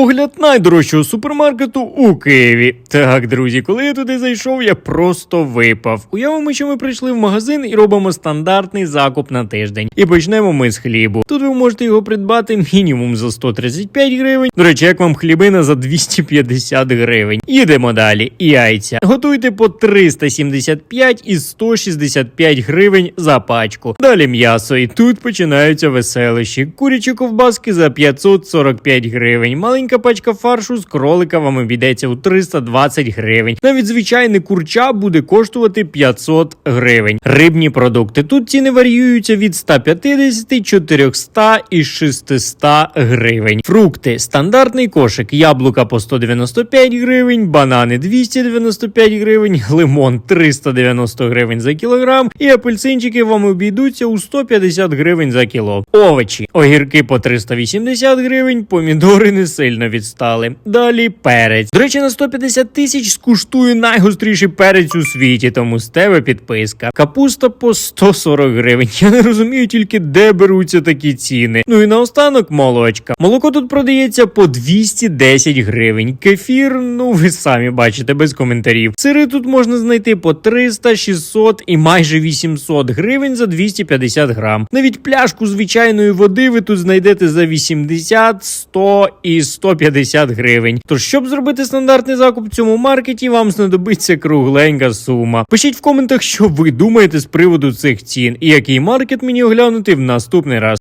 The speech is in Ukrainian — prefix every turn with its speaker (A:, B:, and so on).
A: Огляд найдорожчого супермаркету у Києві. Так, друзі, коли я туди зайшов, я просто випав. Уявимо, що ми прийшли в магазин і робимо стандартний закуп на тиждень. І почнемо ми з хлібу. Тут ви можете його придбати мінімум за 135 гривень. До речі, як вам хлібина за 250 гривень. Їдемо далі. Яйця. Готуйте по 375 і 165 гривень за пачку. Далі м'ясо. І тут починаються веселищі. Курячі ковбаски за 545 гривень. Маленька пачка фаршу з кролика вам обійдеться у 320 гривень. Навіть звичайне курча буде коштувати 500 гривень. Рибні продукти. Тут ціни варіюються від 150, 400 і 600 гривень. Фрукти. Стандартний кошик. Яблука по 195 гривень, банани 295 гривень, лимон 390 гривень за кілограм, і апельсинчики вам обійдуться у 150 гривень за кіло. Овочі. Огірки по 380 гривень, помідори не сильно відстали. Далі перець. До речі, на 150 тисяч скуштую найгостріший перець у світі, тому з тебе підписка. Капуста по 140 гривень. Я не розумію тільки, де беруться такі ціни. Ну і наостанок молочка. Молоко тут продається по 210 гривень. Кефір, ну ви самі бачите, без коментарів. Сири тут можна знайти по 300, 600 і майже 800 гривень за 250 грам. Навіть пляшку звичайної води ви тут знайдете за 80, 100 і 150 гривень. Тож, щоб зробити стандартний закуп в цьому маркеті, вам знадобиться кругленька сума. Пишіть в коментах, що ви думаєте з приводу цих цін, і який маркет мені оглянути в наступний раз.